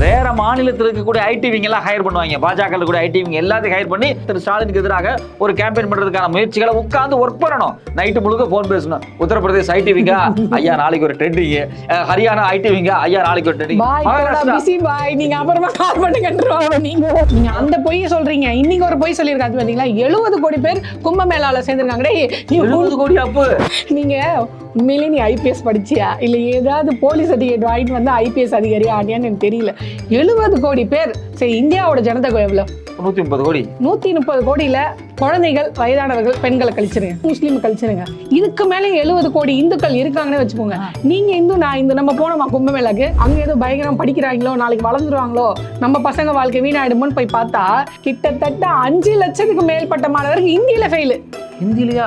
வேற மாநிலத்தில் இருக்கக்கூடிய ஐடிவிங்க எல்லாம் ஹையர் பண்ணுவாங்க. பாஜக கூட ஐடிவிங்க எல்லாத்தையும் ஹையர் பண்ணி திரு ஸ்டாலினுக்கு எதிராக ஒரு கேம்பெயின் பண்றதுக்கான முயற்சிகளை உட்கார்ந்து ஒர்க் பண்ணணும். நைட்டு முழுக்க போன் பேசணும். உத்தரப்பிரதேஷ் ஐடிவிங்க ஐயா நாளைக்கு ஒரு ட்ரெண்டிங் ஹரியானா ஐடிவிங்க ஐயா நாளைக்கு ஒரு ட்ரெண்டிங் நீங்க அப்புறமா கால் பண்ணுங்கன்றவாங்க நீங்க? நீங்க அந்த பொய் சொல்றீங்க. இன்னைக்கு ஒரு பொய் சொல்லியிருக்காங்க பாத்தீங்களா? எழுபது கோடி பேர் கும்பமேளால சேர்ந்திருக்காங்க. எழுபது கோடி அப்பு. நீங்க உண்மையிலே நீ ஐபிஎஸ் படிச்சியா? இல்ல ஏதாவது போலீஸ் சர்டிஃபிகேட் வாங்கிட்டு வந்து ஐபிஎஸ் அதிகாரியா ஆனியான்னு எனக்கு தெரியல. எழுபது கோடி பேர். சரி இந்தியாவோட ஜனத்தொகை எவ்வளவு? நூத்தி முப்பது கோடி. நூத்தி முப்பது கோடியில குழந்தைகள் வயதானவர்கள் பெண்களை கழிச்சிருங்க. முஸ்லீம் கழிச்சிருங்க. இதுக்கு மேலே எழுபது கோடி இந்துக்கள் இருக்காங்கன்னு வச்சுக்கோங்க. நீங்க இந்து நான் இந்து நம்ம போனோமா கும்பமேளாக்கு? அங்க ஏதோ பயங்கரம் படிக்கிறாங்களோ நாளைக்கு வளர்ந்துருவாங்களோ? நம்ம பசங்க வாழ்க்கை வீணாயிடுமோன்னு போய் பார்த்தா கிட்டத்தட்ட அஞ்சு லட்சத்துக்கு மேற்பட்ட மாணவர்கள் இந்தியில ஃபெயிலு ஹிந்திலயா?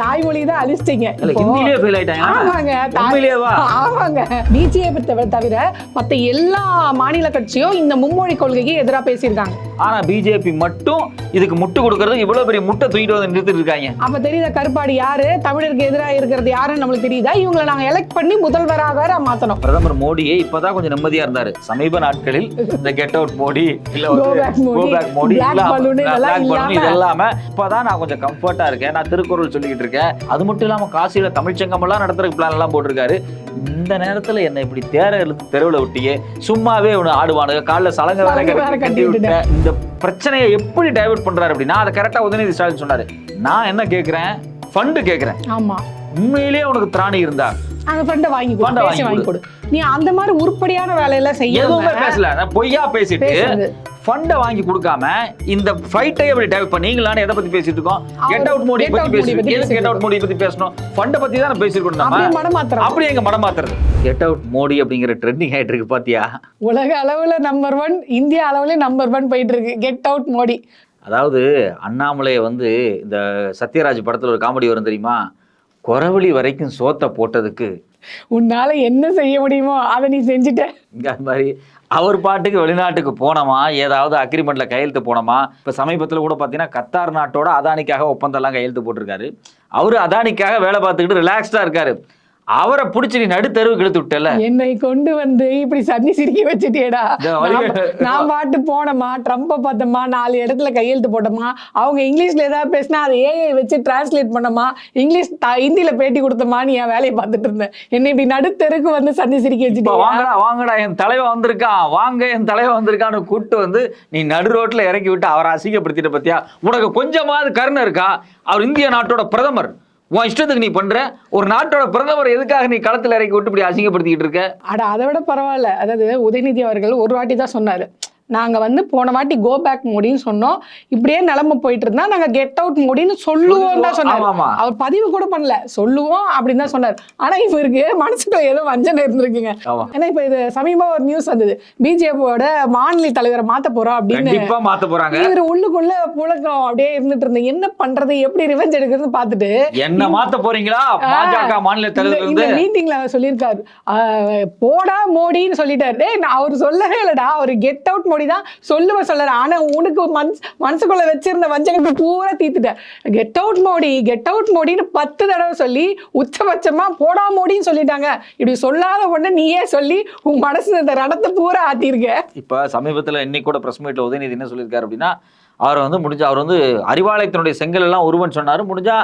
தாய்மொழி தான் அழிச்சிட்டீங்க. இல்ல. ஹிந்திலேயே ஃபெயில் ஆயிட்டாங்க ஆமாங்க உண்மையிலேயேவா? ஆமாங்க. பிஜேபி தவிர மத்த எல்லா மாநில கட்சியும் இந்த மும்மொழி கொள்கைக்கு எதிராக பேசியிருக்காங்க. ஆனா பிஜேபி மட்டும் இதுக்கு முட்டு கொடுக்கறது இவ்வளவு பெரிய முட்டை தூக்கிட்டு வந்து நிறுத்திட்டு இருக்காங்க. அப்ப தெரியுதா கருப்பாடு யாரு? தமிழருக்கு எதிராக இருக்கிறது யாருன்னு நம்மளுக்கு தெரியுதா? இவங்களை நாங்க எலெக்ட் பண்ணி முதல்வராக வேற மாத்தணும். பிரதமர் மோடியே இப்பதான் கொஞ்சம் நிம்மதியா இருந்தாரு. சமீப நாட்களில் இந்த கெட் அவுட் மோடி இல்ல மோடி, இதெல்லாம் இப்பதான் நான் கொஞ்சம் கம்ஃபர்ட்டா இருக்கேன். நான் திருக்குறள் சொல்லிக்கிட்டு இருக்கேன். அது மட்டும் இல்லாம காசியில தமிழ்ச்சங்கம் எல்லாம் நடத்துறதுக்கு பிளான் எல்லாம் போட்டிருக்காரு. இந்த நேரத்துல என்ன இப்படி தேர தெருவுல விட்டியே சும்மாவே ஒன்று ஆடுவானுங்க. காலைல சலங்க வேற கட்டி கட்டி விட்ட இந்த பிரச்சனையை எப்படி டைவர்ட் பண்றாரு அப்படின்னா அதை கரெக்டா உதயநிதி ஸ்டாலின் சொன்னாரு. நான் என்ன கேக்குறேன்? ஃபண்டு கேக்குறேன். ஆமா. உண்மையிலேயே உனக்கு திராணி இருந்தா? அந்த ஃபண்டை வாங்கி கொடு. வாங்கி கொடு. நீ அந்த மாதிரி உருப்படியான வேலையெல்லாம் எதுவுமே செய்ய பேசல. நான் பொய்யா பேசிட்டு ஃபண்டை வாங்கி கொடுக்காம இந்த ஃபைட்டை எப்படி டைப் பண்ணி நீங்களான எதை பத்தி பேசிட்டு இருக்கோம்? கெட் அவுட் மோடி பத்தி out மோடி பேசி பத்தி எதுக்கு கெட் பேசிட்டு அவுட் மோடி பத்தி பேசணும்? ஃபண்டை பத்தி தான் பேசிருக்கோம் நம்ம. அப்படி எங்க மனம் மாத்துறது? கெட் அவுட் மோடி அப்படிங்கிற ட்ரெண்டிங் ஆயிட்டு இருக்கு பாத்தியா? உலக அளவுல நம்பர் ஒன் இந்தியா அளவுல நம்பர் ஒன் போயிட்டு இருக்கு. கெட் அவுட் மோடி அதாவது அண்ணாமலையை வந்து இந்த சத்யராஜ் படத்துல ஒரு காமெடி வரும் தெரியுமா? குறவழி வரைக்கும் சோத்தை போட்டதுக்கு. உன்னால என்ன செய்ய முடியுமோ அதை நீ செஞ்சுட்ட. அது மாதிரி அவர் பாட்டுக்கு வெளிநாட்டுக்கு போனோமா? ஏதாவது அக்ரிமெண்ட்ல கையெழுத்து போனோமா? இப்போ சமீபத்தில் கூட பார்த்தீங்கன்னா கத்தார் நாட்டோட அதானிக்காக ஒப்பந்தம்லாம் கையெழுத்து போட்டிருக்காரு. அவர் அதானிக்காக வேலை பார்த்துக்கிட்டு ரிலாக்ஸ்டாக இருக்காரு. அவரை பிடிச்சி நீ நடுத்தெருவுக்கு இழுத்து விட்டல? என்னை கொண்டு வந்து இப்படி சன்னி சிரிக்க வழி- நான் பாட்டு போனோமா ட்ரம்ப்பை பார்த்தோமா நாலு இடத்துல கையெழுத்து போட்டோமா அவங்க இங்கிலீஷ்ல ஏதாவது பேசினா அதை ஏஐ வச்சு டிரான்ஸ்லேட் பண்ணோமா இங்கிலீஷ் த- ஹிந்தியில பேட்டி கொடுத்தோமா நீ என் வேலையை பார்த்துட்டு இருந்தேன். என்னை இப்படி நடுத்தெருக்கு வந்து சன்னி சிரிக்க இப்போ வச்சுட்டியா? வாங்கடா வாங்கடா என் தலைவன் வந்திருக்கான். வாங்க என் தலைவன் வந்திருக்கான்னு கூப்பிட்டு வந்து நீ நடு ரோட்ல இறக்கி விட்டு அவரை அசிங்கப்படுத்திட்ட பத்தியா? உனக்கு கொஞ்சமாவது கருணை இருக்கா? அவர் இந்திய நாட்டோட பிரதமர். உன் இஷ்டத்துக்கு நீ பண்ற. ஒரு நாட்டோட பிரதமர் எதுக்காக நீ களத்துல இறக்கி விட்டு இப்படி அசிங்கப்படுத்திக்கிட்டு இருக்க? அட அதை விட பரவாயில்ல. அதாவது உதயநிதி அவர்கள் ஒரு வாட்டி தான் சொன்னாரு. நாங்க வந்து போன வாட்டி கோ பேக் மோடின்னு சொன்னோம். இப்படியே நிலைமை போயிட்டு இருந்தா நாங்க கெட் அவுட் மோடின்னு சொல்லுவோம் தான் சொன்னார். அவர் பதிவு கூட பண்ணல. சொல்லுவோம் அப்படின்னு தான் சொன்னார். ஆனா இவருக்கு மனசுக்குள்ள ஏதோ வஞ்சனை இருந்திருக்குங்க. ஏன்னா இப்ப இது சமீபமா ஒரு நியூஸ் வந்தது. பிஜேபியோட மாநில தலைவரை மாத்த போறோம் அப்படின்னு. மாத்த போறாங்க. இவர் உள்ளுக்குள்ள புழக்கம். அப்படியே இருந்துட்டு இருந்தது என்ன பண்றது? எப்படி ரிவெஞ்ச் எடுக்கிறதுன்னு பார்த்துட்டு என்ன மாத்த போறீங்களா? பாஜக மாநில தலைவர் இந்த மீட்டிங்ல அவர் சொல்லியிருக்காரு. போடா மோடின்னு சொல்லிட்டாரு. டேய் நான் அவர் சொல்லவே இல்லடா. அவர் கெட் அவுட் மோடி தான் சொல்லுவ சொல்லற ஆனா உனக்கு மனசு மனசுக்குள்ள வச்சிருந்த வஞ்சகத்தை பூரா தீத்துட்ட get out Modi get out மோடின்னு பத்து தடவை சொல்லி உச்சபட்சமா போடா மோடின்னு சொல்லிட்டாங்க. இப்படி சொல்லாத உடனே நீயே சொல்லி உன் மனசு இந்த ரணத்தை பூரா ஆத்திருக்க. இப்ப சமீபத்துல இன்னைக்கு கூட பிரஸ் மீட்ல உதயநிதி என்ன சொல்லியிருக்காரு அப்படின்னா அவர் வந்து முடிஞ்ச அவர் வந்து அறிவாலயத்தினுடைய செங்கல் எல்லாம் உருவன் சொன்னாரு. முடிஞ்சா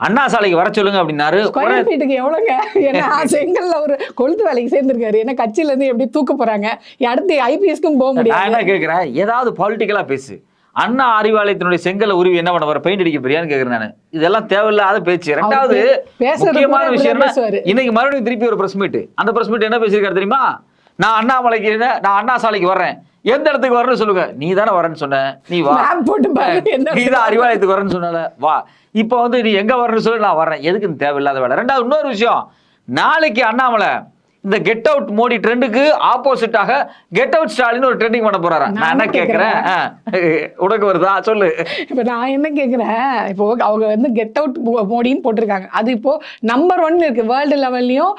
அண்ணா சாலைக்கு வர சொல்லுங்க அப்படின்னாரு. ஸ்கொயர் ஃபீட்டுக்கு எவ்வளோங்க? ஏன்னா செங்கல்ல ஒரு கொளுத்து வேலைக்கு சேர்ந்திருக்காரு. ஏன்னா கட்சியில இருந்து எப்படி தூக்க போறாங்க? அடுத்து ஐபிஎஸ்க்கும் போக நான் முடியாது என்ன கேட்கிறேன் ஏதாவது பாலிட்டிக்கலா பேசு. அண்ணா அறிவாலயத்தினுடைய செங்கலை உருவி என்ன பண்ண பெயிண்ட் அடிக்க போறியான்னு கேக்குறேன் நான். இதெல்லாம் தேவையில்லாத பேச்சு. ரெண்டாவது முக்கியமான விஷயம். இன்னைக்கு மறுபடியும் திருப்பி ஒரு பிரஸ் மீட் அந்த பிரஸ் மீட் என்ன பேசியிருக்காரு தெரியுமா? நான் அண்ணாமலைக்கு நான் அண்ணா சாலைக்கு வர்றேன். எந்த இடத்துக்கு வரேன்னு சொல்லுங்க. நீ தானே வரேன்னு சொன்ன. நீ வா. போட்டு நீ தான் அறிவாலயத்துக்கு வரேன்னு சொன்னால. வா. இப்போ வந்து நீ எங்க வரேன்னு சொல்லி நான் வரேன் எதுக்கு இந்த தேவையில்லாத வேலை. ரெண்டாவது இன்னொரு விஷயம். நாளைக்கு அண்ணாமலை இந்த கெட் அவுட் மோடி ட்ரெண்டுக்கு ஆப்போசிட்டாக கெட் அவுட் ஸ்டாலின் ஒரு ட்ரெண்டிங் பண்ண போறாரா? நான் என்ன கேட்கிறேன் உனக்கு வருதா? சொல்லு. இப்ப நான் என்ன கேக்குறேன்? இப்போ அவங்க வந்து கெட் அவுட் மோடின்னு போட்டிருக்காங்க. அது இப்போ நம்பர் ஒன் இருக்கு. வேர்ல்டு லெவல்லையும்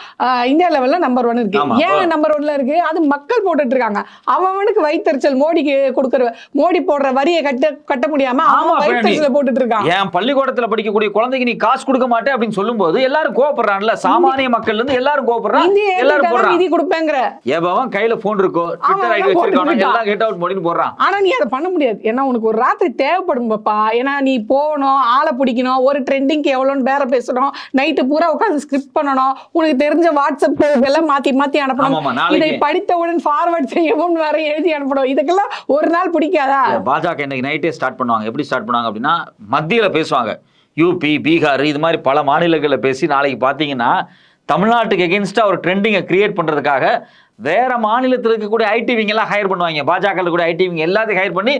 இந்தியா லெவல்ல நம்பர் ஒன் இருக்கு. ஏன் நம்பர் ஒன்ல இருக்கு? அது மக்கள் போட்டுட்டு இருக்காங்க அவனுக்கு வயிற்றுச்சல் மோடிக்கு கொடுக்குற மோடி போடுற வரியை கட்ட கட்ட முடியாம ஆமா, அவன் வயிற்றுச்சல போட்டுட்டு இருக்கான் என் பள்ளிக்கூடத்துல படிக்கக்கூடிய குழந்தைக்கு நீ காசு கொடுக்க மாட்டே அப்படின்னு சொல்லும்போது எல்லாரும் கோவப்படுறான்ல. சாமானிய மக்கள்ல இருந்து எல்லாரும் கோவப்படுறான். எல்லாரும் போடுறான். நிதி கொடுப்பேங்கிற. எவன் கையில போன் இருக்கோ. ட்விட்டர் ஐடி வச்சிருக்கானோ. எல்லாம் கெட் அவுட் மோடின்னு போடுறான். ஆனா நீ அதை பண்ண முடியாது. ஏன்னா உனக்கு ஒரு ராத்திரி தேவைப்படும் பாப்பா. ஏன்னா நீ போகணும் ஆளை பிடிக்கணும் ஒரு ட்ரெண்டிங்க்கு எவ்வளோன்னு பேர பேசணும் நைட்டு பூரா உட்காந்து ஸ்கிரிப்ட் பண்ணணும் உனக்கு தெரிஞ்ச வாட்ஸ்அப் எல்லாம் மாத்தி மாத்தி அனுப்பணும். இதை படித்தவுடன் ஃபார்வர்ட் செய்யவும் வேற எழுதி அனுப்பணும். இதுக்கெல்லாம் ஒரு நாள் பிடிக்காதா? பாஜக இன்னைக்கு நைட்டே ஸ்டார்ட் பண்ணுவாங்க. எப்படி ஸ்டார்ட் பண்ணுவாங்க அப்படின்னா மத்தியில பேசுவாங்க. யூபி பீகார் இது மாதிரி பல மாநிலங்களில் பேசி நாளைக்கு பார்த்தீங்கன்னா தமிழ்நாட்டுக்கு எகென்ஸ்டா ஒரு ட்ரெண்டிங்கை கிரியேட் பண்றதுக்காக வேற மாநிலத்தில் இருக்கக்கூடிய ஐடிவிங்க எல்லாம் ஹையர் பண்ணுவாங்க. பாஜக கூட ஐடிவிங்க எல்லாத்தையும் ஹையர் பண்ணி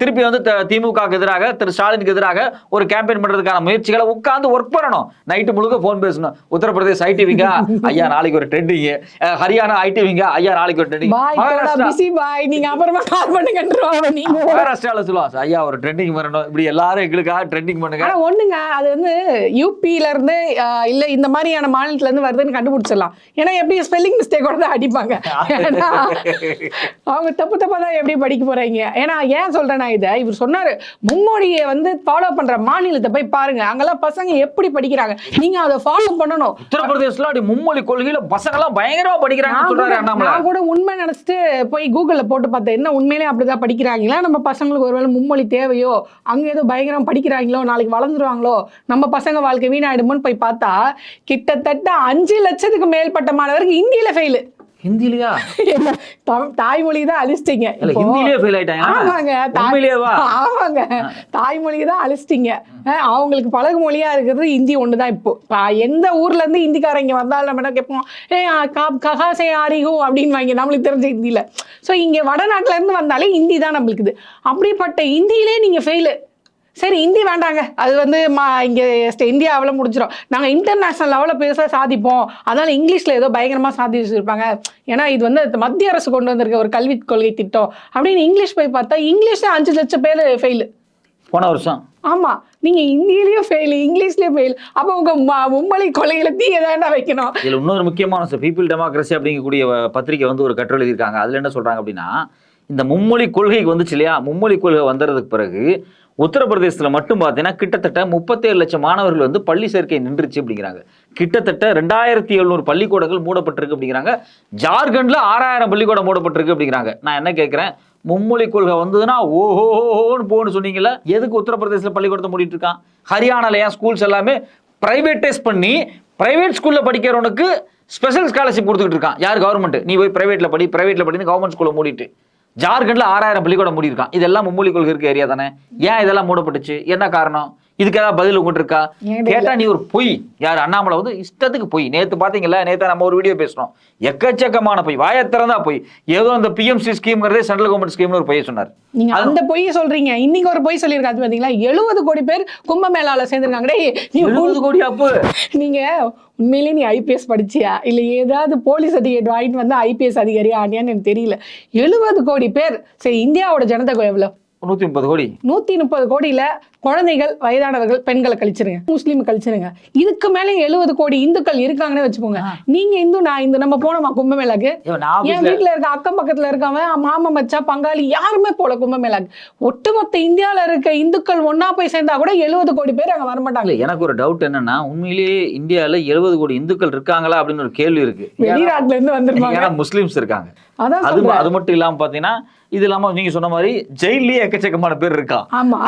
திருப்பி வந்து திமுகவுக்கு எதிராக திரு ஸ்டாலினுக்கு எதிராக ஒரு கேம்பெயின் பண்றதுக்கான முயற்சிகளை உட்கார்ந்து ஒர்க் பண்ணணும். நைட்டு முழுக்க ஃபோன் பேசணும். உத்தரப்பிரதேஷ் ஐடிவிங்க ஐயா நாளைக்கு ஒரு ட்ரெண்டிங் ஹரியானா ஐடிவிங்க ஐயா நாளைக்கு ஒரு ட்ரெண்டிங் மகாராஷ்டிரால சொல்லுவாங்க ஐயா ஒரு ட்ரெண்டிங் பண்ணணும். இப்படி எல்லாரும் எங்களுக்காக ட்ரெண்டிங் பண்ணுங்க. ஒண்ணுங்க அது வந்து யூபில இருந்து இல்ல இந்த மாதிரியான மாநிலத்துல இருந்து வருதுன்னு கண்டுபிடிச்சிடலாம். ஏன்னா எப்படி ஸ்பெல்லிங் மிஸ்டேக்கோட தான் அடிப்பாங்க. ஏன்னா அவங்க தப்பு தப்பா தான் எப்படி படிக்க போறாங்க? ஏன்னா ஏன் சொல்றேன்னா இதை? இவர் சொன்னாரு மும்மொழியை வந்து ஃபாலோ பண்ற மாநிலத்தை போய் பாருங்க. அங்கெல்லாம் பசங்க எப்படி படிக்கிறாங்க? நீங்க அதை ஃபாலோ பண்ணணும். உத்தரப்பிரதேசல அப்படி மும்மொழி கொள்கையில பசங்க எல்லாம் பயங்கரமா படிக்கிறாங்கன்னு நான் சொல்றாரு கூட- அண்ணாமலை. நான் கூட உண்மை நினைச்சிட்டு போய் கூகுள்ல போட்டு பார்த்தேன். என்ன உண்மையிலே அப்படிதான் படிக்கிறாங்களா? நம்ம பசங்களுக்கு ஒருவேளை மும்மொழி தேவையோ? அங்க ஏதோ பயங்கரம் படிக்கிறாங்களோ? நாளைக்கு வளர்ந்துருவாங்களோ? நம்ம பசங்க வாழ்க்கை வீணாயிடுமோன்னு போய் பார்த்தா கிட்டத்தட்ட அஞ்சு லட்சத்துக்கு மேற்பட்ட மாணவருக்கு இந்தியில ஃபெயிலு ஹிந்திலயா? தாய்மொழி தான் அழிச்சிட்டீங்க. ஹிந்திலேயே ஃபெயில் ஆயிட்டாங்க. ஆமாங்க உண்மையிலேயேவா ஆமாங்க. தாய்மொழி தான் அழிச்சிட்டீங்க. அவங்களுக்கு பழகு மொழியா இருக்கிறது ஹிந்தி ஒன்று தான் இப்போ. எந்த ஊர்ல இருந்து ஹிந்திக்காரங்க வந்தாலும் நம்ம என்ன கேட்போம்? ஏ ககாசே ஆரிகோ அப்படின்னு வாங்க நம்மளுக்கு தெரிஞ்ச ஹிந்தியில. ஸோ இங்க வடநாட்டுல இருந்து வந்தாலே ஹிந்தி தான் நம்மளுக்கு இது அப்படிப்பட்ட ஹிந்தியிலே நீங்க ஃபெயிலு சரி ஹிந்தி வேண்டாங்க. அது வந்து மா இங்கே இந்தியாவில் முடிஞ்சிடும் நாங்கள் இன்டர்நேஷ்னல் லெவலில் பேச சாதிப்போம். அதனால இங்கிலீஷில் ஏதோ பயங்கரமாக சாதிச்சிருப்பாங்க. ஏன்னா இது வந்து மத்திய அரசு கொண்டு வந்திருக்க ஒரு கல்விக் கொள்கை திட்டம். அப்படின்னு இங்கிலீஷ் போய் பார்த்தா இங்கிலீஷ்ல அஞ்சு லட்சம் பேர் ஃபெயிலு போன வருஷம். ஆமா. நீங்க ஹிந்திலயும் ஃபெயில் இங்கிலீஷ்லயும் ஃபெயில் அப்போ உங்க ம- மும்மொழி கொலையில தீ எதாண்டா வைக்கணும். இதுல இன்னொரு முக்கியமான பீப்புள் டெமோக்ரஸி அப்படிங்கக்கூடிய பத்திரிக்கை வந்து ஒரு கட்டுரை எழுதியிருக்காங்க. அதுல என்ன சொல்றாங்க அப்படின்னா இந்த மும்மொழி கொள்கைக்கு வந்துச்சு இல்லையா? மும்மொழி கொள்கை வந்ததுக்கு பிறகு உத்தரப்பிரதேசத்தில் மட்டும் பார்த்தீங்கன்னா கிட்டத்தட்ட முப்பத்தேழு லட்சம் மாணவர்கள் வந்து பள்ளி சேர்க்கை நின்றுச்சு அப்படிங்கிறாங்க. கிட்டத்தட்ட ரெண்டாயிரத்தி எழுநூறு பள்ளிக்கூடங்கள் மூடப்பட்டிருக்கு அப்படிங்கிறாங்க. ஜார்க்கண்ட்ல ஆறாயிரம் பள்ளிக்கூடம் மூடப்பட்டிருக்கு அப்படிங்கிறாங்க. நான் என்ன கேட்குறேன் மும்மொழி கொள்கை வந்ததுன்னா ஓஹோன்னு போன்னு சொன்னீங்கல்ல எதுக்கு உத்தரப்பிரதேசத்தில் பள்ளிக்கூடத்தை மூடிட்டு இருக்கான்? ஹரியானால ஏன் ஸ்கூல்ஸ் எல்லாமே பிரைவேட்டைஸ் பண்ணி பிரைவேட் ஸ்கூல்ல படிக்கிறவனுக்கு ஸ்பெஷல் ஸ்காலர்ஷிப் கொடுத்துக்கிட்டு இருக்கான். யார் கவர்மெண்ட் நீ போய் பிரைவேட்ல படி பிரைவேட்ல படின்னு கவர்மெண்ட் ஸ்கூலில் மூடிட்டு. ஜார்க்கண்ட்ல ஆறாயிரம் பள்ளிக்கூடம் மூடி இருக்கான் இதெல்லாம் மும்மொழி கொள்கை இருக்க ஏரியா தானே? ஏன் இதெல்லாம் மூடப்பட்டுச்சு? என்ன காரணம்? இதுக்கு ஏதாவது பதில் உங்கள்கிட்ட இருக்கா? கேட்டா நீ ஒரு பொய். யார்? அண்ணாமலை வந்து இஷ்டத்துக்கு பொய். நேத்து பாத்தீங்களா நேத்து நம்ம ஒரு வீடியோ பேசணும் எக்கச்சக்கமான பொய். வாயை திறந்தா பொய். ஏதோ அந்த பிஎம்சி ஸ்கீம்ங்கிறதே சென்ட்ரல் கவர்மெண்ட் ஸ்கீம்னு ஒரு பொய் சொன்னார். நீங்க அந்த பொய்யை சொல்றீங்க. இன்னைக்கு ஒரு பொய் சொல்லியிருக்காது பாத்தீங்களா? எழுபது கோடி பேர் கும்பமேளால சேர்ந்திருக்காங்க. எழுபது கோடி அப்பு? நீங்க உண்மையிலேயே நீ ஐபிஎஸ் படிச்சியா? இல்ல ஏதாவது போலீஸ் சர்டிஃபிகேட் வாங்கிட்டு வந்து ஐபிஎஸ் அதிகாரியா ஆனியான்னு எனக்கு தெரியல. எழுபது கோடி பேர். சரி இந்தியாவோட ஜனத்தொகை எவ்வளவு? நூத்தி முப்பது கோடி. நூத்தி முப்பது கோடியில குழந்தைகள் வயதானவர்கள் பெண்களை கழிச்சிருங்க. முஸ்லீம் கழிச்சிருங்க. இதுக்கு மேல எழுபது கோடி இந்துக்கள் இருக்காங்கன்னு வச்சுக்கோங்க. நீங்க இந்து நான் இந்து நம்ம போனோமா கும்பமேளாக்கு? என் வீட்ல இருக்க அக்கம் பக்கத்துல இருக்கவன் மாமா மச்சா பங்காளி யாருமே போல கும்பமேளாக்கு. ஒட்டுமொத்த இந்தியால இருக்க இந்துக்கள் ஒண்ணா போய் சேர்ந்தா கூட எழுபது கோடி பேர் அங்க வரமாட்டாங்க. எனக்கு ஒரு டவுட் என்னன்னா உண்மையிலேயே இந்தியால எழுபது கோடி இந்துக்கள் இருக்காங்களா அப்படின்னு ஒரு கேள்வி இருக்கு. வெளிநாட்டுல இருந்து வந்திருப்பாங்க. ஏன்னா முஸ்லிம்ஸ் இருக்காங்க. அதான் அது மட்டும் இல்லாம பாத்தீங்கன்னா இது இல்லாம நீங்க சொன்ன மாதிரி ஜெயிலே எக்கச்சக்கமான பேர் இருக்கான் ஆமா.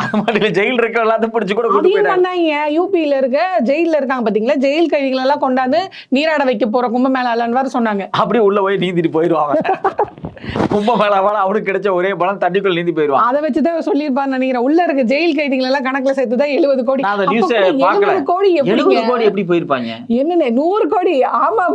ஜெயில் இருக்க எல்லாத்தையும் பிடிச்சு கூட அதையும் பண்ணாங்க யூபியில இருக்க ஜெயில்ல இருக்காங்க பாத்தீங்களா? ஜெயில் கைதிகள் எல்லாம் கொண்டாந்து நீராட வைக்க போற கும்பமேளாலன்னு வேற சொன்னாங்க. அப்படியே உள்ள போய் நீந்திட்டு போயிருவாங்க கும்ப மேலாவால அவனுக்கு கிடைச்ச ஒரே பலம் தண்ணிக்குள்ள நீந்தி போயிருவான் அதை வச்சுதான் சொல்லியிருப்பான்னு நினைக்கிறேன். உள்ள இருக்க ஜெயில் கைதிகள் எல்லாம் கணக்குல சேர்த்துதான் எழுபது கோடி. நியூஸ் கூட 70 கோடி எழுபது எப்படி போயிருப்பாங்க? என்னண்ணே நூறு கோடி? ஆமா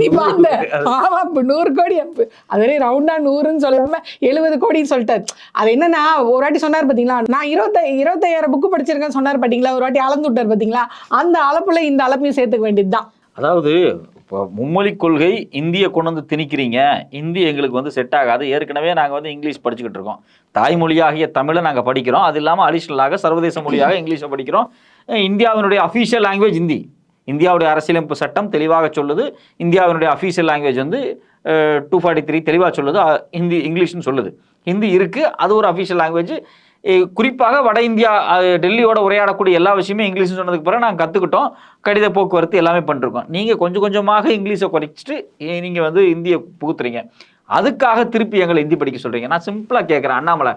நீ பார்த்த ஆமா அப்பு நூறு கோடி அப்பு. அதே ரவுண்டா நூறுன்னு சொல்லாம எழுபது கோடின்னு சொல்லிட்டாரு. அது என்னன்னா ஒரு வாட்டி சொன்னார் பாத்தீங்களா நான் இருபத்த இருபத்தாயிரம் புக்கு படிச்சிருக்கேன்னு சொன்னார் பார்த்தீங்களா ஒரு வாட்டி அளந்து விட்டார் பாத்தீங்களா அந்த அளப்புல இந்த அளப்பையும் சேர்த்துக்க வேண்டியதுதான். அதாவது இப்போ மும்மொழி கொள்கை இந்திய கொண்டு வந்து திணிக்கிறீங்க இந்தி எங்களுக்கு வந்து செட் ஆகாது ஏற்கனவே நாங்கள் வந்து இங்கிலீஷ் படிச்சுக்கிட்டு இருக்கோம். தாய்மொழியாகிய தமிழை நாங்கள் படிக்கிறோம் அது இல்லாமல் அடிஷ்னலாக சர்வதேச மொழியாக இங்கிலீஷை படிக்கிறோம். இந்தியாவினுடைய அஃபீஷியல் லாங்குவேஜ் ஹிந்தி இந்தியாவுடைய அரசியலமைப்பு சட்டம் தெளிவாக சொல்லுது இந்தியாவினுடைய அஃபீஷியல் லாங்குவேஜ் வந்து டூ ஃபார்ட்டி த்ரீ தெளிவாக சொல்லுது. ஹிந்தி இங்கிலீஷ்னு சொல்லுது. ஹிந்தி இருக்குது அது ஒரு அஃபீஷியல் லாங்குவேஜ் குறிப்பாக வட இந்தியா டெல்லியோட உரையாடக்கூடிய எல்லா விஷயமே இங்கிலீஷ் சொன்னதுக்கு பிறகு நாங்கள் கற்றுக்கிட்டோம் கடித போக்குவரத்து எல்லாமே பண்ணிருக்கோம். நீங்கள் கொஞ்சம் கொஞ்சமாக இங்கிலீஷை குறைச்சிட்டு நீங்கள் வந்து இந்தியை புகுத்துறீங்க. அதுக்காக திருப்பி எங்களை ஹிந்தி படிக்க சொல்கிறீங்க நான் சிம்பிளாக கேட்குறேன் அண்ணாமலை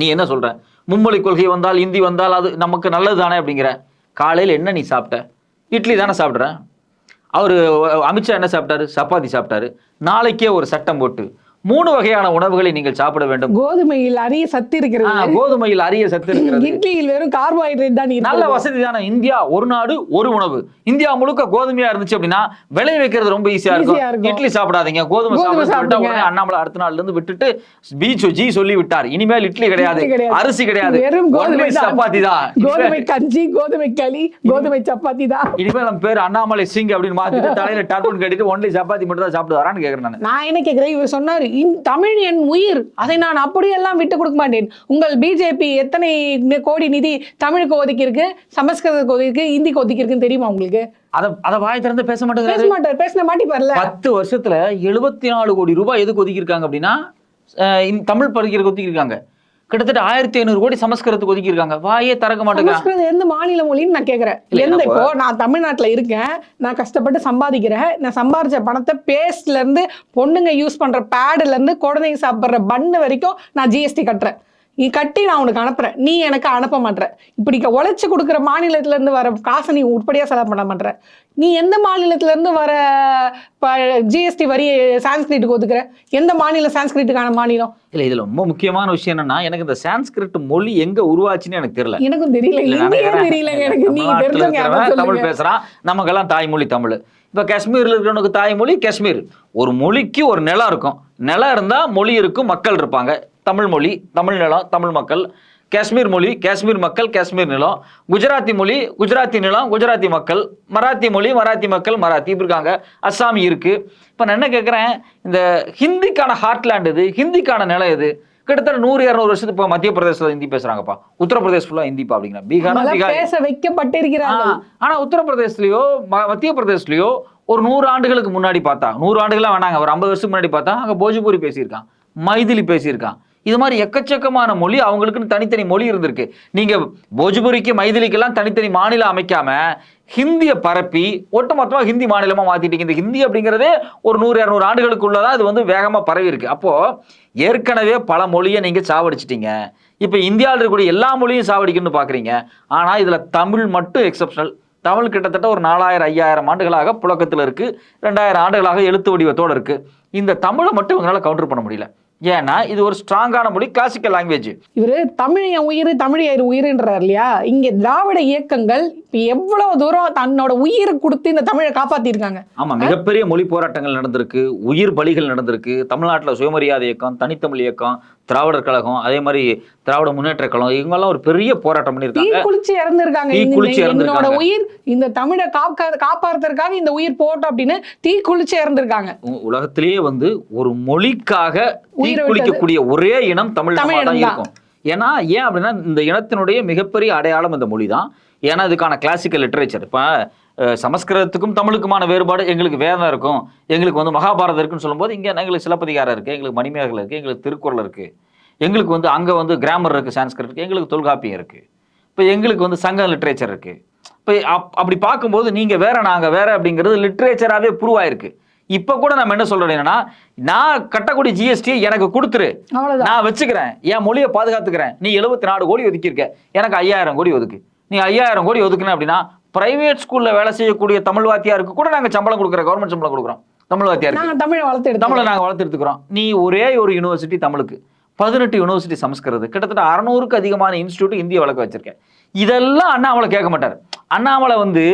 நீ என்ன சொல்கிற மும்மொழி கொள்கை வந்தால் இந்தி வந்தால் அது நமக்கு நல்லது தானே அப்படிங்கிற. காலையில் என்ன நீ சாப்பிட்ட? இட்லி தானே சாப்பிட்ற? அவர் அமித்ஷா என்ன சாப்பிட்டாரு? சப்பாத்தி சாப்பிட்டாரு. நாளைக்கே ஒரு சட்டம் போட்டு மூணு வகையான உணவுகளை நீங்கள் சாப்பிட வேண்டும். கோதுமையில் அரிய சத்து இருக்கிறது. கோதுமையில் அரிய சத்து இருக்கிறது. இட்லியில் வெறும் கார்போஹைட்ரேட் தான் நல்ல வசதி தானே இந்தியா ஒரு நாடு ஒரு உணவு. இந்தியா முழுக்க கோதுமையா இருந்துச்சு அப்படின்னா விளைய வைக்கிறது ரொம்ப ஈஸியா இருக்கும். இட்லி சாப்பிடாதீங்க. கோதுமை சாப்பிட. உடனே அண்ணாமலை அடுத்த நாள்ல இருந்து விட்டுட்டு பீச் ஜி சொல்லி விட்டார். இனிமேல் இட்லி கிடையாது. அரிசி கிடையாது. வெறும் கோதுமை. சப்பாத்தி தான். கோதுமை கஞ்சி கோதுமை களி கோதுமை சப்பாத்தி தான். இனிமேல் நம்ம பேர் அண்ணாமலை சிங் அப்படின்னு மாத்திட்டு தலையில டர்பன் கட்டிட்டு ஒன்லி சப்பாத்தி மட்டும் தான் சாப்பிடுவாரான்னு கேக்குறேன் நான். என்ன கேக்குறேன்? இவர் சொன்னாரு "இந் தமிழ் என் உயிர். அதை நான் அப்படியெல்லாம் விட்டு கொடுக்க மாட்டேன். உங்கள் பிஜேபி எத்தனை கோடி நிதி தமிழுக்கு ஒதுக்கி இருக்கு சமஸ்கிருதத்துக்கு ஒதுக்கி இருக்கு ஹிந்திக்கு ஒதுக்கி இருக்குன்னு தெரியுமா உங்களுக்கு? அத அத வாய் திறந்து பேச பேச மாட்டேங்கிறாரு மாட்டார். பேசின மாட்டிப்பார்ல பத்து வருஷத்துல எழுபத்தி நாலு கோடி ரூபாய் எதுக்கு ஒதுக்கி இருக்காங்க அப்படின்னா தமிழ் படிக்கிறதுக்கு ஒதுக்கி இருக்காங்க கிட்டத்தட்ட ஆயிரத்தி ஐநூறு கோடி சமஸ்கிருதத்துக்கு ஒதுக்கி இருக்காங்க வாயே திறக்க மாட்டேங்கிறாங்க எந்த மாநில மொழின்னு நான் கேக்குறேன். இல்ல, எந்த இப்போ நான் தமிழ்நாட்டுல இருக்கேன். நான் கஷ்டப்பட்டு சம்பாதிக்கிறேன். நான் சம்பாதிச்ச பணத்தை பேஸ்ட்ல இருந்து பொண்ணுங்க யூஸ் பண்ற பேடுல இருந்து குழந்தைங்க சாப்பிடுற பண்ணு வரைக்கும் நான் ஜிஎஸ்டி கட்டுறேன். நீ கட்டி நான் உனக்கு அனுப்புறேன். நீ எனக்கு அனுப்ப மாட்ற. இப்படி உழைச்சு கொடுக்குற மாநிலத்துல இருந்து வர காசை நீ உட்படியா செலவு பண்ண மாட்ற. நீ எந்த மாநிலத்துல இருந்து வர ஜிஎஸ்டி வரி சான்ஸ்கிரிட்டுக்கு ஒதுக்குற? எந்த மாநிலம் சான்ஸ்கிரிட்டுக்கான மாநிலம்? இல்ல இதுல ரொம்ப முக்கியமான விஷயம் என்னன்னா எனக்கு இந்த சான்ஸ்கிரிட் மொழி எங்க உருவாச்சுன்னு எனக்கு தெரியல. எனக்கும் தெரியல. தெரியலங்க. எனக்கு நீ தமிழ். பேசுறான். நமக்கெல்லாம் தாய்மொழி தமிழ். இப்ப காஷ்மீர்ல இருக்கிறவனுக்கு தாய்மொழி காஷ்மீர். ஒரு மொழிக்கு ஒரு நிலம் இருக்கும். நிலம் இருந்தா மொழி இருக்கும் மக்கள் இருப்பாங்க. தமிழ் மொழி தமிழ் நிலம் தமிழ் மக்கள். காஷ்மீர் மொழி காஷ்மீர் மக்கள் காஷ்மீர் நிலம். குஜராத்தி மொழி குஜராத்தி நிலம் குஜராத்தி மக்கள். மராத்தி மொழி மராத்தி மக்கள் மராத்தி. இப்படி இருக்காங்க. அஸ்ஸாமி இருக்கு. இப்ப நான் என்ன கேட்குறேன் இந்த ஹிந்திக்கான ஹார்ட்லேண்ட் இது ஹிந்திக்கான நிலம் இது கிட்டத்தட்ட நூறு இரநூறு வருஷத்துக்கு இப்போ மத்திய பிரதேசத்துல ஹிந்தி பேசுறாங்கப்பா. உத்தரப்பிரதேஷ் ஃபுல்லா ஹிந்திப்பா அப்படிங்கிற பீகார் பேச வைக்கப்பட்டிருக்கிறார்கள். ஆ, ஆனா உத்தரப்பிரதேசலயோ ம- மத்திய பிரதேசலயோ ஒரு நூறு ஆண்டுகளுக்கு முன்னாடி பார்த்தா நூறு ஆண்டுகளா வேணாங்க. ஒரு ஐம்பது வருஷத்துக்கு முன்னாடி பார்த்தா அங்க போஜ்பூரி பேசியிருக்கான். மைதிலி பேசியிருக்கான். இது மாதிரி எக்கச்சக்கமான மொழி அவங்களுக்குன்னு தனித்தனி மொழி இருந்திருக்கு. நீங்க போஜ்புரிக்கு மைதிலிக்கெல்லாம் தனித்தனி மாநிலம் அமைக்காம ஹிந்தியை பரப்பி ஒட்டுமொத்தமாக ஹிந்தி மாநிலமா மாத்திட்டீங்க. இந்த ஹிந்தி அப்படிங்கிறதே ஒரு நூறு இரநூறு ஆண்டுகளுக்குள்ளதான் இது வந்து வேகமா பரவி இருக்கு அப்போ ஏற்கனவே பல மொழியை நீங்க சாவடிச்சிட்டீங்க. இப்போ இந்தியாவில் இருக்கக்கூடிய எல்லா மொழியும் சாவடிக்கணும்னு பாக்குறீங்க. ஆனா இதுல தமிழ் மட்டும் எக்ஸப்ஷனல் தமிழ் கிட்டத்தட்ட ஒரு நாலாயிரம் ஐயாயிரம் ஆண்டுகளாக புழக்கத்தில் இருக்கு. ரெண்டாயிரம் ஆண்டுகளாக எழுத்து வடிவத்தோடு இருக்கு. இந்த தமிழை மட்டும் உங்களால் கவுண்டர் பண்ண முடியல. ஏன்னா இது ஒரு ஸ்ட்ராங்கான மொழி கிளாசிக்கல் லாங்குவேஜ் இவர் தமிழ் என் உயிர் தமிழ் என் உயிர்ன்றார் இல்லையா? இங்கே திராவிட இயக்கங்கள் எவ்வளவு தூரம் தன்னோட உயிரை கொடுத்து இந்த தமிழை காப்பாத்திருக்காங்க? ஆமா மிகப்பெரிய மொழி போராட்டங்கள் நடந்திருக்கு. உயிர் பலிகள் நடந்திருக்கு. தமிழ்நாட்டுல சுயமரியாதை இயக்கம் தனித்தமிழ் இயக்கம் திராவிடர் கழகம் அதே மாதிரி திராவிட முன்னேற்ற கழகம் இவங்கெல்லாம் ஒரு பெரிய போராட்டம் பண்ணியிருக்காங்க. குளிச்சு இறந்திருக்காங்க. என்னோட. உயிர் இந்த தமிழை காக்க காப்பாத்துறதுக்காக இந்த உயிர் போட்டோம் அப்படின்னு தீ குளிச்சு இறந்திருக்காங்க. உலகத்திலேயே வந்து ஒரு மொழிக்காக உயிரை தீக்குளிக்கக்கூடிய ஒரே இனம் தமிழ் தமிழ் தான். இருக்கும். ஏன்னா ஏன் அப்படின்னா இந்த இனத்தினுடைய மிகப்பெரிய அடையாளம் இந்த மொழி தான் ஏன்னா இதுக்கான கிளாசிக்கல் லிட்டரேச்சர் இப்போ சமஸ்கிருதத்துக்கும் தமிழுக்குமான வேறுபாடு எங்களுக்கு வேதம் இருக்கும். எங்களுக்கு வந்து மகாபாரதம் இருக்குன்னு சொல்லும்போது இங்கே எங்களுக்கு சிலப்பதிகாரம் இருக்குது எங்களுக்கு மணிமேகலை இருக்குது எங்களுக்கு திருக்குறள் இருக்குது எங்களுக்கு வந்து அங்கே வந்து கிராமர் இருக்குது சான்ஸ்கிரிட் இருக்குது எங்களுக்கு தொல்காப்பியம் இருக்குது இப்போ எங்களுக்கு வந்து சங்க லிட்ரேச்சர் இருக்குது இப்போ அப் அப்படி பார்க்கும்போது நீங்கள் வேற நாங்கள் வேற அப்படிங்கிறது லிட்ரேச்சராகவே ப்ரூவ் ஆயிருக்கு. இப்போ கூட நம்ம என்ன என்னன்னா நான் கட்டக்கூடிய ஜிஎஸ்டி எனக்கு கொடுத்துரு. நான் வச்சுக்கிறேன். என் மொழியை பாதுகாத்துக்கிறேன். நீ எழுபத்தி நாலு கோடி ஒதுக்கியிருக்க. எனக்கு ஐயாயிரம் கோடி ஒதுக்கு. நீ ஐயாயிரம் கோடி ஒதுக்குன அப்படின்னா பிரைவேட் ஸ்கூல்ல வேலை செய்யக்கூடிய தமிழ் வாத்தியாருக்கு கூட நாங்க சம்பளம் கொடுக்குறோம் கவர்மெண்ட் சம்பளம் கொடுக்குறோம். தமிழ் வாத்தியாருக்கு. நாங்க தமிழை வளர்த்து தமிழை நாங்கள் வளர்த்துருக்கிறோம் நீ ஒரே ஒரு யூனிவர்சிட்டி தமிழுக்கு பதினெட்டு யூனிவர்சிட்டி சமஸ்கிருதம் கிட்டத்தட்ட அறநூறுக்கு அதிகமான இன்ஸ்டியூட் இந்திய வழக்க வச்சிருக்கேன். இதெல்லாம் அண்ணாமலை கேட்க மாட்டார். அண்ணாமலை வந்து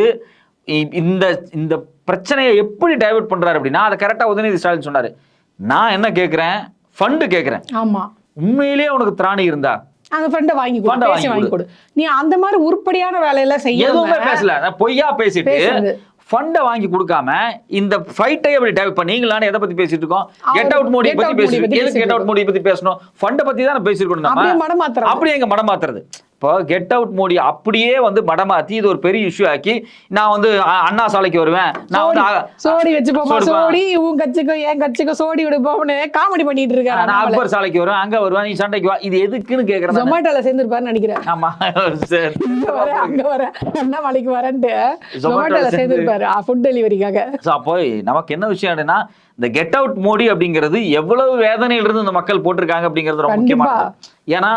இந்த இந்த பிரச்சனையை எப்படி டைவர்ட் பண்றாரு அப்படின்னா அதை கரெக்டாக உதயநிதி ஸ்டாலின் சொன்னாரு. நான் என்ன கேட்குறேன்? ஃபண்டு கேட்குறேன். ஆமா. உண்மையிலேயே உனக்கு திராணி இருந்தா? அந்த ஃப்ரெண்டை வாங்கி கொடு பேசி வாங்கி கொடு. நீ அந்த மாதிரி உருப்படியான வேலையெல்லாம் எதுவுமே செய்யாம பேசல. நான் பொய்யா பேசிட்டு. ஃபண்டை வாங்கி கொடுக்காம இந்த ஃபைட்டை எப்படி டைவ் பண்ணி நீங்களான எதை பத்தி பேசிட்டு இருக்கோம்? கெட் அவுட் மோடி பத்தி பேசிட்டு எதுக்கு கெட் அவுட் மோடி பத்தி பேசணும்? ஃபண்டை பத்தி தானே பேசிருக்கணும் நம்ம? அப்படி எங்க மடம் மாத்துறது இப்போ கெட் அவுட் மோடி அப்படியே வந்து மடமாத்தி இது ஒரு பெரிய இஷ்யூ ஆக்கி நான் வந்து அண்ணா சாலைக்கு வருவேன். நான் வந்து சோடி வச்சு போமா சோடி உன் கட்சிக்கும் என் கட்சிக்கும் சோடி விடுப்போம்னு காமெடி பண்ணிட்டு நான் இருக்காரு அக்பர் சாலைக்கு வருவேன் அங்க வருவேன் நீ சண்டைக்கு வா. இது எதுக்குன்னு கேக்குறேன் ஜொமேட்டோல சேர்ந்துருப்பாருன்னு நினைக்கிறேன். ஆமா சரி. அங்க வர அண்ணாமலைக்கு வரேன்ட்டு. Zomato ல ஜொமேட்டோல சேர்ந்து- சேர்ந்துருப்பாரு ஃபுட் டெலிவரிக்காக So, அப்போ நமக்கு என்ன விஷயம் அப்படின்னா இந்த கெட் அவுட் மோடி அப்படிங்கிறது எவ்வளவு வேதனையில இருந்து இந்த மக்கள் போட்டிருக்காங்க அப்படிங்கிறது ரொம்ப. முக்கியமானது. ஏன்னா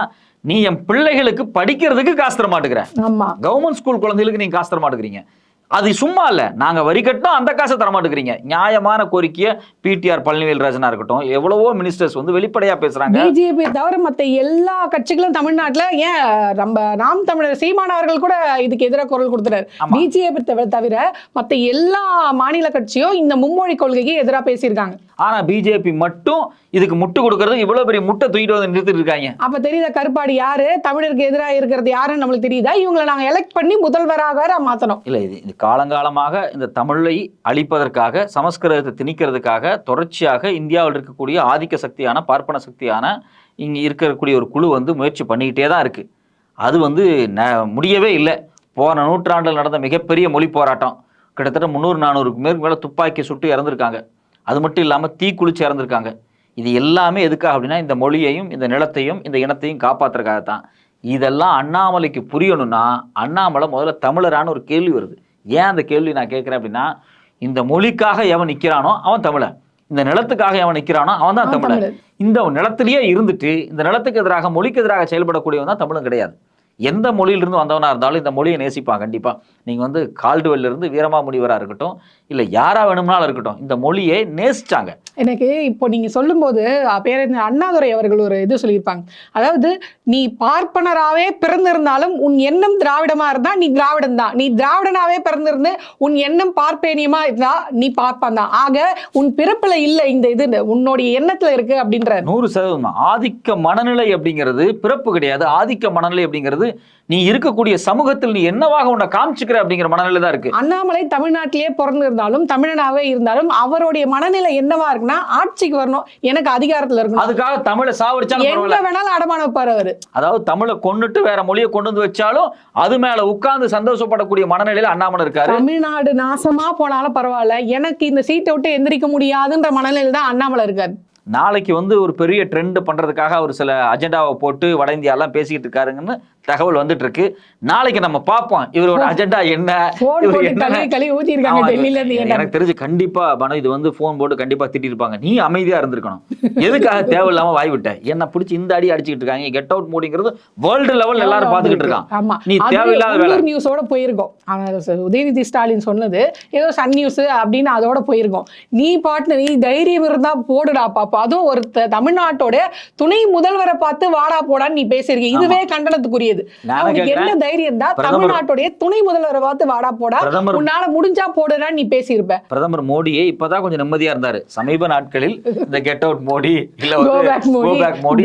நீ என் பிள்ளைகளுக்கு படிக்கிறதுக்கு காசு தர மாட்டேங்கிற. ஆமா. கவர்மெண்ட் ஸ்கூல் குழந்தைகளுக்கு நீங்க காசு தர மாட்டேங்கிறீங்க. அது சும்மா இல்ல. நாங்க வரி கட்டோம் அந்த காசை தர மாட்டேங்கிறீங்க நியாயமான கோரிக்கையை பிடிஆர் பழனிவேல் ராஜனா இருக்கட்டும் எவ்வளவோ மினிஸ்டர்ஸ் வந்து வெளிப்படையா பேசுறாங்க. பிஜேபி தவிர மத்த எல்லா கட்சிகளும் தமிழ்நாட்டுல ஏன் நம்ம நாம் தமிழர் சீமான் அவர்கள் கூட இதுக்கு எதிராக குரல் கொடுத்துறாரு. ஆமா. பிஜேபி தவிர மத்த எல்லா மாநில கட்சியும் இந்த மும்மொழி கொள்கைக்கு எதிராக பேசியிருக்காங்க. ஆனா பிஜேபி மட்டும் இதுக்கு முட்டு கொடுக்கறது இவ்வளவு பெரிய முட்டை தூக்கிட்டு வந்து நிறுத்திட்டு இருக்காங்க. அப்ப தெரியுதா கருப்பாடி யாரு? தமிழருக்கு எதிராக இருக்கிறது யாருன்னு நம்மளுக்கு தெரியுதா? இவங்களை நாங்க எலெக்ட் பண்ணி முதல்வராக மாத்தணும். இல்ல இது காலங்காலமாக இந்த தமிழை அழிப்பதற்காக சமஸ்கிருதத்தை திணிக்கிறதுக்காக தொடர்ச்சியாக இந்தியாவில் இருக்கக்கூடிய ஆதிக்க சக்தியான பார்ப்பன சக்தியான இங்கே இருக்கக்கூடிய ஒரு குழு வந்து முயற்சி பண்ணிக்கிட்டே தான் இருக்குது அது வந்து ந- முடியவே இல்லை. போன நூற்றாண்டில் நடந்த மிகப்பெரிய மொழி போராட்டம். கிட்டத்தட்ட முந்நூறு நானூறுக்கு மேற்கு மேலே துப்பாக்கி சுட்டு இறந்துருக்காங்க. அது மட்டும் இல்லாமல் தீ குளிச்சு இறந்துருக்காங்க. இது எல்லாமே எதுக்காக அப்படின்னா இந்த மொழியையும் இந்த நிலத்தையும் இந்த இனத்தையும் காப்பாற்றுறக்காக தான் இதெல்லாம் அண்ணாமலைக்கு புரியணும்னா அண்ணாமலை முதல்ல தமிழரான ஒரு கேள்வி வருது. ஏன் அந்த கேள்வி நான் கேட்குறேன் அப்படின்னா இந்த மொழிக்காக எவன் நிற்கிறானோ அவன் தமிழன். இந்த நிலத்துக்காக எவன் நிற்கிறானோ அவன் தான் தமிழன். இந்த நிலத்திலேயே இருந்துட்டு இந்த நிலத்துக்கு எதிராக மொழிக்கு எதிராக செயல்படக்கூடியவன் தான் தமிழன் கிடையாது. எந்த மொழியிலிருந்து வந்தவனா இருந்தாலும் இந்த மொழியை நேசிப்பான் கண்டிப்பா. நீங்க வந்து கால்டுவெல்ல இருந்து வீரமாமுனிவரா இருக்கட்டும் இல்ல யாரா வேணும்னாலும் இருக்கட்டும். இந்த மொழியை நேசிச்சாங்க. எனக்கு இப்போ நீங்க சொல்லும்போது பேரறிஞர் அண்ணாதுரை அவர்கள் ஒரு இது சொல்லியிருப்பாங்க. அதாவது நீ பார்ப்பனராவே பிறந்திருந்தாலும் உன் எண்ணம் திராவிடமா இருந்தா நீ திராவிடன் தான். நீ திராவிடனாவே பிறந்திருந்து உன் எண்ணம் பார்ப்பேனியமா இருந்தா நீ பார்ப்பான் தான். ஆக உன் பிறப்புல இல்ல இந்த இது உன்னுடைய எண்ணத்துல இருக்கு அப்படின்றாரு. நூறு சதவீதம். ஆதிக்க மனநிலை அப்படிங்கிறது பிறப்பு கிடையாது. ஆதிக்க மனநிலை அப்படிங்கிறது நீ இருக்கக்கூடிய சமூகத்தில் நீ என்னவாக உன்னை காமிச்சுக்கிற அப்படிங்கிற மனநிலை தான் இருக்கு. அண்ணாமலை தமிழ்நாட்டிலேயே பிறந்திருந்தாலும் தமிழனாவே இருந்தாலும் அவருடைய மனநிலை என்னவா இருக்குன்னா ஆட்சிக்கு வரணும். எனக்கு அதிகாரத்துல இருக்கணும். அதுக்காக தமிழை சாவடிச்சாலும் எங்க வேணாலும் அடமான வைப்பாரு அவரு. அதாவது தமிழை கொண்டுட்டு வேற மொழியை கொண்டு வந்து வச்சாலும் அது மேல உட்கார்ந்து சந்தோஷப்படக்கூடிய மனநிலையில அண்ணாமலை இருக்காரு. தமிழ்நாடு நாசமா போனாலும் பரவாயில்ல. எனக்கு இந்த சீட்டை விட்டு எந்திரிக்க முடியாதுன்ற மனநிலையில தான் அண்ணாமலை இருக்காரு. நாளைக்கு வந்து ஒரு பெரிய ட்ரெண்ட் பண்றதுக்காக அவர் சில அஜெண்டாவை போட்டு வட இந்தியாலாம் பேசிக்கிட்டு இருக்காருங்கன்னு தகவல் வந்துட்டு இருக்கு நாளைக்கு நம்ம பார்ப்போம். இவரோட அஜெண்டா என்ன? ஊத்தி எனக்கு- தெரிஞ்சு கண்டிப்பா பணம் இது வந்து போன் போட்டு கண்டிப்பா திட்டிருப்பாங்க. நீ அமைதியா இருந்திருக்கணும். எதுக்காக தேவையில்லாம வாய் விட்ட? என்ன பிடிச்சி இந்த அடி அடிச்சுக்கிட்டு இருக்காங்க. கெட் அவுட் மோடிங்கிறது வேர்ல்டு லெவல் எல்லாரும் பாத்துக்கிட்டு இருக்கான். நீ தேவையில்லாத வேலை. நியூஸோட போயிருக்கோம். உதயநிதி ஸ்டாலின் சொன்னது ஏதோ சன் நியூஸ் அப்படின்னு அதோட போயிருக்கோம். நீ பாட்டு நீ தைரியம் இருந்தா போடுடா பாப்பா. அதுவும் ஒரு தமிழ்நாட்டோட துணை முதல்வரை பார்த்து வாடா போடான்னு நீ பேசியிருக்க. இதுவே கண்டனத்துக்குரியது. நானே உனக்கு என்ன. தைரியம் தான் தமிழ்நாட்டுடைய துணை முதல்வரை பார்த்து வாடா போடா. உன்னால முடிஞ்சா போடுடான்னு நீ பேசியிருப்ப. பிரதமர் மோடியே இப்பதான் கொஞ்சம் நிம்மதியா இருந்தாரு. சமீப நாட்களில் இந்த கெட் அவுட் மோடி இல்ல மோடி.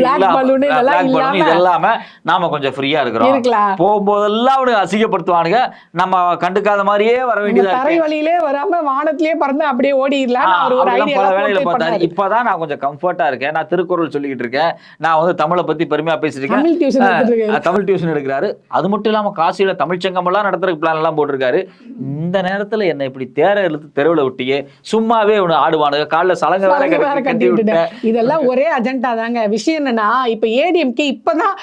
இது இல்லாம நாம கொஞ்சம் ஃப்ரீயா இருக்கிறோம். போகும்போதெல்லாம் அவனுக்கு அசிங்கப்படுத்துவானுங்க. நம்ம கண்டுக்காத மாதிரியே வர வேண்டியதா தரை வழியிலே வராம வானத்திலேயே பறந்து அப்படியே ஓடிடலாம் ஒரு ஐடியா வேலைகளை பார்த்தாரு. இப்பதான் நான் கொஞ்சம் கம்ஃபர்ட்டா இருக்கேன். நான் திருக்குறள் சொல்லிக்கிட்டு இருக்கேன். நான் வந்து தமிழை பத்தி பெருமையா பேசிட்டு இருக்கேன். தமிழ் டியூஷன் டியூஷன் எடுக்கிறாரு. அது மட்டும் இல்லாம காசியில தமிழ்ச்சங்கம் எல்லாம் நடத்துறதுக்கு பிளான் எல்லாம் போட்டிருக்காரு. இந்த நேரத்துல என்ன இப்படி தேர இழுத்து தெருவுல விட்டியே சும்மாவே ஒண்ணு ஆடுவானுங்க. காலைல சலங்க வேற கட்டி கட்டி கட்டி விட்ட விட்டுட்டேன். இதெல்லாம் ஒரே அஜெண்டா தாங்க. விஷயம் என்னன்னா இப்ப ஏடிஎம்கே இப்பதான்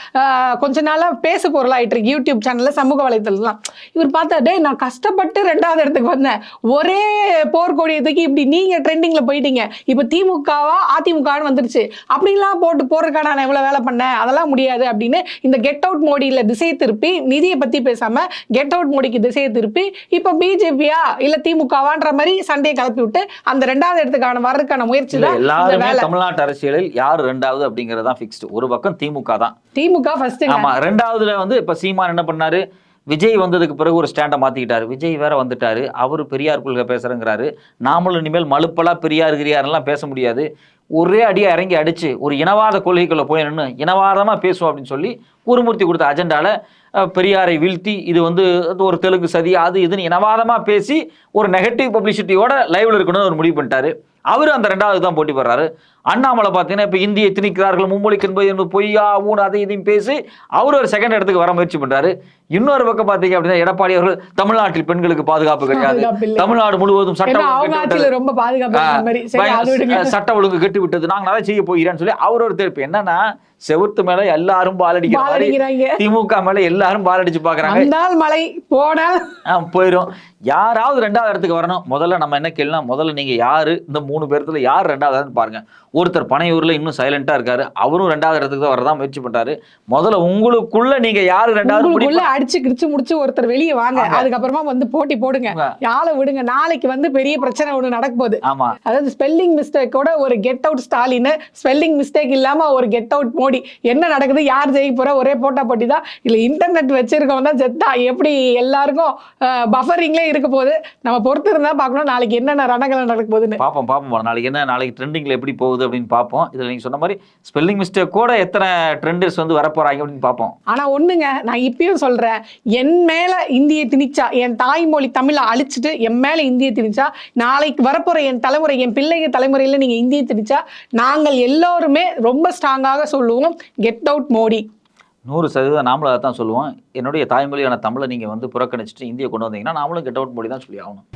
கொஞ்ச நாளா பேசு பொருளாயிட்டு இருக்கு. யூடியூப் சேனல்ல சமூக வலைத்தளம்லாம் இவர் பார்த்தா டேய் நான் கஷ்டப்பட்டு ரெண்டாவது இடத்துக்கு வந்தேன். ஒரே போர்க்கொடியத்துக்கு இப்படி நீங்க ட்ரெண்டிங்ல போயிட்டீங்க. இப்ப திமுகவா அதிமுகன்னு வந்துருச்சு. அப்படிலாம் போட்டு போறதுக்கான நான் எவ்வளவு வேலை பண்ணேன். அதெல்லாம் முடியாது அப்படின்னு இந்த கெட் அவுட் மோடியில திசையை திருப்பி நிதியை பத்தி பேசாம கெட் அவுட் மோடிக்கு திசையை திருப்பி இப்ப பிஜேபியா இல்ல திமுகவான்ற மாதிரி சண்டையை கிளப்பி விட்டு அந்த ரெண்டாவது இடத்துக்கான வர்றதுக்கான முயற்சி தான் எல்லாருமே தமிழ்நாட்டு அரசியலில் யார் ரெண்டாவது அப்படிங்கறது தான் ஃபிக்ஸ்டு ஒரு பக்கம் திமுக தான். திமுக ஃபர்ஸ்ட் ஆமா ரெண்டாவதுல வந்து இப்ப சீமான் என்ன பண்ணாரு? விஜய் வந்ததுக்கு பிறகு ஒரு ஸ்டாண்டை மாற்றிக்கிட்டார் விஜய் வேற வந்துட்டார். அவரு பெரியார் கொள்கை பேசுகிறேங்கிறாரு நாமளும் இனிமேல் மலுப்பலா பெரியார் கிரியாரெல்லாம் பேச முடியாது. ஒரே அடியாக இறங்கி அடித்து ஒரு இனவாத கொள்கைக்குள்ளே போய் நின்று பேசுவோம் அப்படின்னு சொல்லி குருமூர்த்தி கொடுத்த அஜெண்டாவில் பெரியாரை வீழ்த்தி இது வந்து ஒரு தெலுங்கு சதி அது இதுன்னு இனவாதமாக பேசி ஒரு நெகட்டிவ் பப்ளிசிட்டியோட லைவில் இருக்கணும்னு ஒரு முடிவு பண்ணிட்டாரு. அவர் அந்த ரெண்டாவது தான் போட்டி போடுறாரு. அண்ணாமலை பார்த்தீங்கன்னா இப்போ இந்தியை திணிக்கிறார்கள் மும்மொழிக்கு என்பது என்பது பொய்யா ஊன் அதை இதையும் பேசி அவர் ஒரு செகண்ட் இடத்துக்கு வர முயற்சி பண்றாரு. இன்னொரு பக்கம் பார்த்தீங்க அப்படின்னா எடப்பாடி அவர்கள் தமிழ்நாட்டில் பெண்களுக்கு பாதுகாப்பு கிடையாது. தமிழ்நாடு முழுவதும் சட்டம் சட்ட ஒழுங்கு கெட்டு விட்டது. நாங்க அதை செய்ய போகிறேன்னு சொல்லி அவர் ஒரு திருப்பி. என்னன்னா செவுத்து மேல எல்லாரும் பால் அடிக்கிற பால் மாதிரி அடிக்கிறாங்க திமுக மேல எல்லாரும் பால் அடிச்சு பாக்குறாங்க. மழை போனால் போயிரும். யாராவது ரெண்டாவது இடத்துக்கு வரணும். முதல்ல நம்ம என்ன கேள்வினா முதல்ல நீங்க யாரு? இந்த மூணு பேர்த்துல யார் ரெண்டாவது பாருங்க. ஒருத்தர் பனையூர்ல இன்னும் சைலண்டா இருக்காரு. அவரும் ரெண்டாவது இடத்துக்கு தான் வரதா முயற்சி பண்றாரு. முதல்ல உங்களுக்குள்ள நீங்க யாரு ரெண்டாவது அடிச்சு கிடிச்சு முடிச்சு ஒருத்தர் வெளியே வாங்க. அதுக்கப்புறமா வந்து போட்டி போடுங்க. யாழை விடுங்க. நாளைக்கு வந்து பெரிய பிரச்சனை ஒண்ணு நடக்க போகுது. ஆமா. அதாவது ஸ்பெல்லிங் மிஸ்டேக்கோட ஒரு get out Stalin spelling mistake இல்லாம ஒரு கெட் அவுட் மோடி. என்ன நடக்குது? யார் ஜெயிக்க போறா? ஒரே போட்டா போட்டி தான். இல்ல இன்டர்நெட் வச்சிருக்கவங்க தான் செத்தா எப்படி எல்லாருக்கும் பஃபரிங்லேயே இருக்க போகுது. நம்ம பொறுத்து இருந்தா பார்க்கணும். நாளைக்கு என்னென்ன ரணங்கள் நடக்க போகுதுன்னு. பார்ப்போம் பார்ப்போம் நாளைக்கு என்ன நாளைக்கு ட்ரெண்டிங்ல எப்படி போகுது? அப்படின்னு பார்ப்போம். இதுல நீங்க சொன்ன மாதிரி ஸ்பெல்லிங் மிஸ்டேக் கூட எத்தனை ட்ரெண்டர்ஸ் வந்து வரப்போறாங்க அப்படின்னு பார்ப்போம். ஆனா ஒண்ணுங்க நான் இப்பயும் சொல்றேன். என் மேல இந்திய திணிச்சா என் தாய்மொழி தமிழை அழிச்சிட்டு என் மேல இந்திய திணிச்சா நாளைக்கு வரப்போற என் தலைமுறை என் பிள்ளைங்க தலைமுறையில நீங்க இந்திய திணிச்சா நாங்கள் எல்லோருமே ரொம்ப ஸ்ட்ராங்காக சொல்லுவோம் கெட் அவுட் மோடி. நூறு சதவீதம் நாமளும் அதை தான் சொல்லுவோம். என்னுடைய தாய்மொழியான தமிழை நீங்கள் வந்து புறக்கணிச்சிட்டு இந்தியை கொண்டு வந்தீங்கன்னா நாமளும் கெட் அவுட் மோடி தான் சொல்லி ஆகணும்.